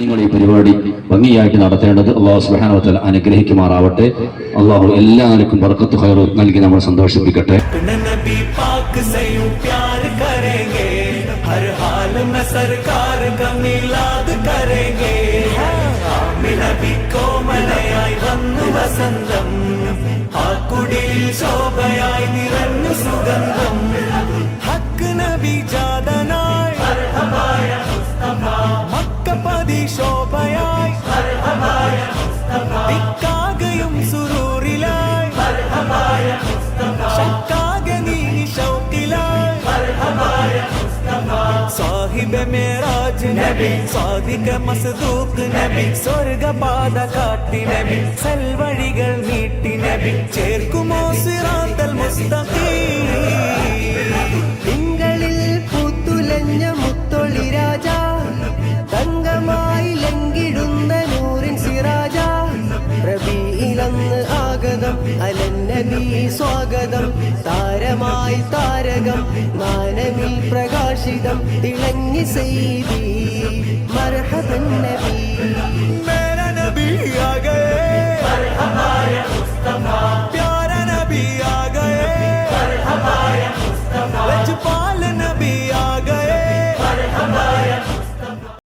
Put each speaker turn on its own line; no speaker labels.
നിങ്ങൾ ഈ പരിപാടി ഭംഗിയാക്കി നടത്തേണ്ടത് അള്ളാഹു സുബാനോത്തൽ അനുഗ്രഹിക്കുമാറാവട്ടെ. അള്ളാഹു എല്ലാവർക്കും ബർക്കത്ത് ഹയർ നൽകി നമ്മൾ സന്തോഷിപ്പിക്കട്ടെ.
ശോഭ ദിക്കാകയും സുറൂറിലായി. ശക്കാകെ നീ ഷൗക്കിലായി. സാഹിബ മേരാജ് നബി സാദിക മസ്ദൂഖ് നബി. സ്വർഗപാത കാട്ടി നബി സൽവഴികൾ നീട്ടി നബി. ചേർക്കുമോ
ഇലന്ന് ആഗതം. അലന്നബി സ്വാഗതം. താരമായി താരകം. മാനവിൽ പ്രകാശിതം. തിളങ്ങി സെയ്തി മർഹതൻ നബി.